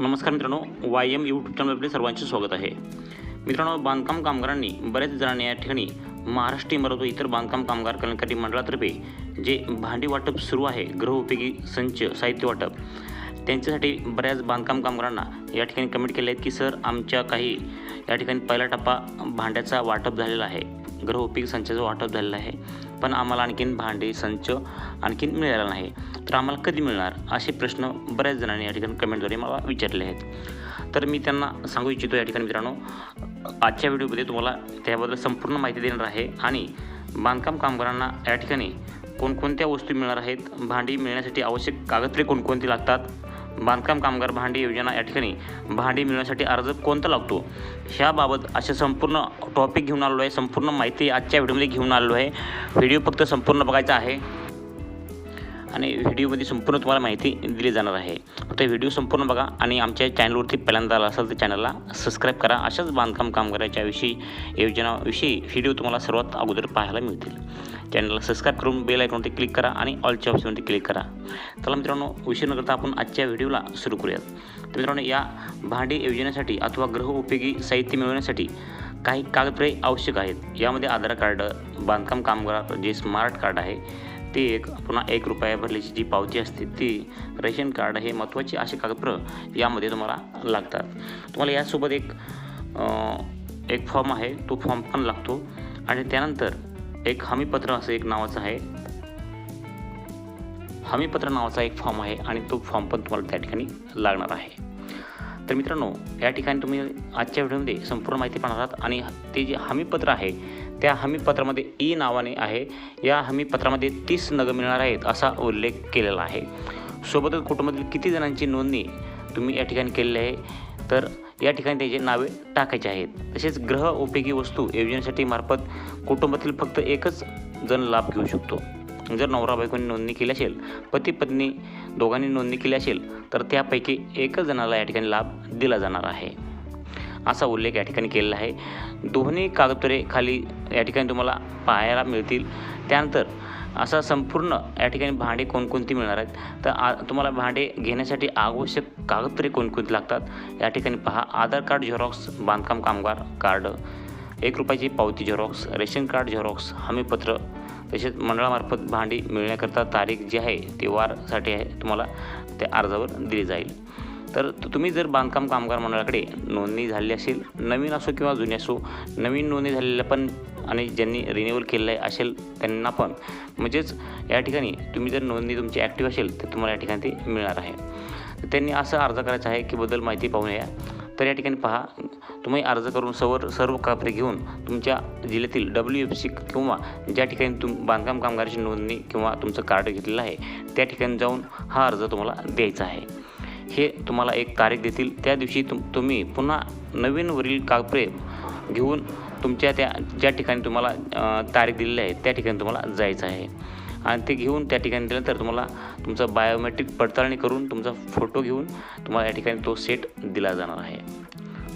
नमस्कार मित्रांनो Y M YouTube चॅनलमध्ये सर्वांचे स्वागत आहे. मित्रांनो बांधकाम कामगारांनी बऱ्याच जणांनी या ठिकाणी महाराष्ट्र इमारत व इतर बांधकाम कामगार कल्याणकारी मंडळातर्फे जे भांडी वाटप सुरू आहे गृहउपयोगी संच साहित्य वाटप त्यांच्यासाठी बऱ्याच बांधकाम कामगारांना या ठिकाणी कमेंट केले आहेत की सर आमच्या काही या ठिकाणी पहिला टप्पा भांड्याचा वाटप झालेला आहे गृहउपयोगी संचाचं वाटप झालेलं आहे. पण आम्हाला आणखीन भांडे संच आणखीन मिळाला नाही. तर आम्हाला कधी मिळणार? असे प्रश्न बऱ्याच जणांनी या ठिकाणी कमेंटद्वारे मला विचारले आहेत. तर मी त्यांना सांगू इच्छितो या ठिकाणी मित्रांनो आजच्या व्हिडिओमध्ये तुम्हाला त्याबद्दल संपूर्ण माहिती देणार आहे आणि बांधकाम कामगारांना या ठिकाणी कोणकोणत्या वस्तू मिळणार आहेत भांडी मिळण्यासाठी आवश्यक कागदपत्रे कोणकोणती लागतात बांधकाम कामगार भांडी योजना या ठिकाणी भांडी मिळण्यासाठी अर्ज कोणता लागतो? ह्याबाबत असे संपूर्ण टॉपिक घेऊन आलेलो आहे. संपूर्ण माहिती आजच्या व्हिडिओमध्ये घेऊन आलेलो आहे. व्हिडिओ फक्त संपूर्ण बघायचा आहे. आणि व्हिडिओमध्ये संपूर्ण तुम्हाला माहिती दिली जाणार आहे. तर व्हिडिओ संपूर्ण बघा आणि आमच्या चॅनलवरती पहिल्यांदा आला असाल तर चॅनलला सबस्क्राईब करा. अशाच बांधकाम कामगाराच्या विषयी योजनाविषयी व्हिडिओ तुम्हाला सर्वात अगोदर पाहायला मिळतील. चॅनलला सबस्क्राईब करून बेल आयकॉनवरती क्लिक करा आणि ऑलच्या ऑप्शनवरती क्लिक करा. चला मित्रांनो उशीर न करता आपण आजच्या व्हिडिओला सुरू करूयात. तर मित्रांनो या भांडी योजनेसाठी अथवा ग्रह उपयोगी साहित्य मिळवण्यासाठी काही कागदपत्रे आवश्यक आहेत. यामध्ये आधार कार्ड बांधकाम कामगार जे स्मार्ट कार्ड आहे ते एक पुन्हा एक रुपया भरल्याची जी पावती असते ती रेशन कार्ड हे महत्त्वाचे असे कागदपत्र यामध्ये तुम्हाला लागतात. तुम्हाला यासोबत एक एक फॉर्म आहे तो फॉर्म पण लागतो. आणि त्यानंतर एक हमीपत्र असं एक नावाचं आहे. हमीपत्र नावाचा एक फॉर्म आहे आणि तो फॉर्म पण तुम्हाला त्या ठिकाणी लागणार आहे. तर मित्रांनो या ठिकाणी तुम्ही आजच्या व्हिडिओमध्ये संपूर्ण माहिती पाहणार आहात आणि ते जे हमीपत्र आहे त्या हमीपत्रामध्ये ई नावाने आहे. या हमीपत्रामध्ये तीस नगं मिळणार आहेत असा उल्लेख केलेला आहे. सोबतच कुटुंबातील किती जणांची नोंदणी तुम्ही या ठिकाणी केलेली आहे तर या ठिकाणी त्याचे नावे टाकायचे आहेत. तसेच ग्रह उपयोगी वस्तू योजनेसाठी मार्फत कुटुंबातील फक्त एकच जण लाभ घेऊ शकतो. जर नवरा बायकोनी नोंदणी केली असेल पती पत्नी दोघांनी नोंदणी केली असेल तर त्यापैकी एकच जणाला या ठिकाणी लाभ दिला जाणार आहे. असा उल्लेख या ठिकाणी केलेला आहे. दोन्ही कागदपत्रे खाली या ठिकाणी तुम्हाला पाहायला मिळतील. त्यानंतर असा संपूर्ण या ठिकाणी भांडे कोणकोणती मिळणार आहेत? तर आ तुम्हाला भांडे घेण्यासाठी आवश्यक कागदपत्रे कोणकोणती लागतात? या ठिकाणी पहा आधार कार्ड झेरॉक्स बांधकाम कामगार कार्ड एक रुपयाची पावती झेरॉक्स रेशन कार्ड झेरॉक्स हमीपत्र तसेच मंडळामार्फत भांडी मिळण्याकरता तारीख जी आहे ती वारसाठी आहे तुम्हाला त्या अर्जावर दिली जाईल. तर तुम्ही जर बांधकाम कामगार मंडळाकडे नोंदणी झालेली असेल नवीन असो किंवा जुनी असो नवीन नोंदणी झालेल्या पण आणि ज्यांनी रिन्युअल केलेलं आहे असेल त्यांना पण. म्हणजेच या ठिकाणी तुम्ही जर नोंदणी तुमची ॲक्टिव्ह असेल तर तुम्हाला या ठिकाणी ते मिळणार आहे. त्यांनी असं अर्ज करायचा आहे की बद्दल माहिती पाहून या. तर या ठिकाणी पहा तुम्ही अर्ज करून सवर सर्व कापरे घेऊन तुमच्या जिल्ह्यातील डब्ल्यू एफ सी किंवा ज्या ठिकाणी तुम बांधकाम कामगाराची नोंदणी किंवा तुमचं कार्ड घेतलेलं आहे त्या ठिकाणी जाऊन हा अर्ज तुम्हाला द्यायचा आहे. हे तुम्हाला एक तारीख देतील. त्या दिवशी तुम तुम्ही पुन्हा नवीन वरील कागदपत्रे घेऊन तुमच्या त्या ज्या ठिकाणी तुम्हाला तारीख दिलेली आहे त्या ठिकाणी तुम्हाला जायचं आहे. आणि ते घेऊन त्या ठिकाणी दिल्यानंतर तुम्हाला तुमचं बायोमेट्रिक पडताळणी करून तुमचा फोटो घेऊन तुम्हाला या ठिकाणी तो सेट दिला जाणार आहे.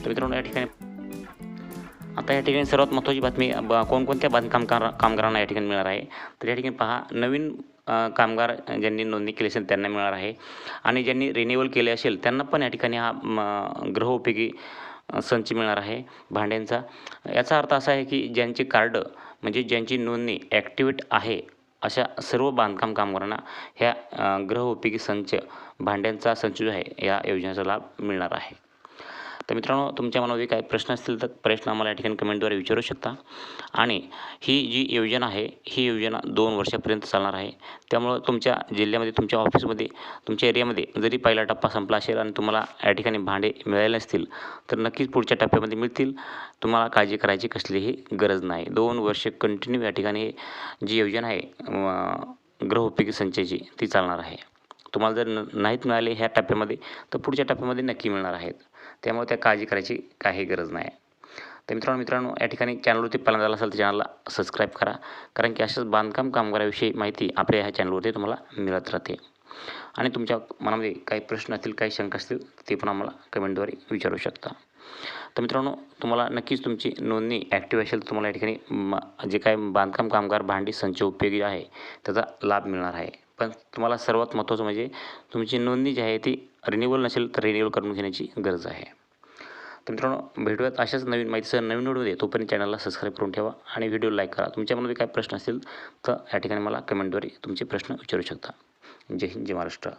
तर मित्रांनो या ठिकाणी आता या ठिकाणी सर्वात महत्त्वाची बातमी ब कोणकोणत्या बांधकाम कामगारांना या ठिकाणी मिळणार आहे? तर या ठिकाणी पहा नवीन कामगार ज्यांनी नोंदणी केली असेल त्यांना मिळणार आहे. आणि ज्यांनी रिन्युअल केले असेल त्यांना पण या ठिकाणी हा म, गृहउपयोगी संच मिळणार आहे भांड्यांचा. याचा अर्थ असा आहे की ज्यांचे कार्ड म्हणजे ज्यांची नोंदणी ॲक्टिवेट आहे अशा सर्व बांधकाम कामगारांना ह्या अ, गृहउपयोगी संच भांड्यांचा संच जो आहे या योजनेचा लाभ मिळणार आहे. तर मित्रांनो तुमच्या मनामध्ये काही प्रश्न असतील तर प्रश्न आम्हाला या ठिकाणी कमेंटद्वारे विचारू शकता. आणि ही जी योजना आहे ही योजना दोन वर्षापर्यंत चालणार आहे. त्यामुळं तुमच्या जिल्ह्यामध्ये तुमच्या ऑफिसमध्ये तुमच्या एरियामध्ये जरी पहिला टप्पा संपला असेल आणि तुम्हाला या ठिकाणी भांडे मिळाले नसतील तर नक्कीच पुढच्या टप्प्यामध्ये मिळतील. तुम्हाला काळजी करायची कसलीही गरज नाही. दोन वर्ष कंटिन्यू या ठिकाणी जी योजना आहे अं, संचयची ती चालणार आहे. तुम्हाला जर न नाहीत मिळाले ह्या टप्प्यामध्ये तर पुढच्या टप्प्यामध्ये नक्की मिळणार आहेत. त्यामुळे त्या काळजी करायची काही गरज नाही. तर मित्रांनो मित्रांनो या ठिकाणी चॅनलवरती पहिल्यांदा झाला असेल तर चॅनलला सबस्क्राईब करा. कारण की अशाच बांधकाम कामगाराविषयी माहिती आपल्या ह्या चॅनलवरती तुम्हाला मिळत राहते. आणि तुमच्या मनामध्ये काही प्रश्न असतील काही शंका असतील ते पण आम्हाला कमेंटद्वारे विचारू शकता. तर मित्रांनो तुम्हाला नक्कीच तुमची नोंदणी ॲक्टिव्ह असेल तर तुम्हाला या ठिकाणी म जे काय बांधकाम कामगार भांडी संच उपयोगी आहे त्याचा लाभ मिळणार आहे. पण तुम्हाला सर्वात महत्त्वाचं म्हणजे तुमची नोंदणी जी आहे ती रिन्युअल नसेल तर रिन्युअल करून घेण्याची गरज आहे. तर मित्रांनो भेटूयात अशाच नवीन माहितीसह नवीन व्हिडिओमध्ये. तोपर्यंत चॅनलला सबस्क्राईब करून ठेवा आणि व्हिडिओ लाईक करा. तुमच्यामध्ये काय प्रश्न असतील तर या ठिकाणी मला कमेंटद्वारे तुमचे प्रश्न विचारू शकता. जय हिंद जय महाराष्ट्र.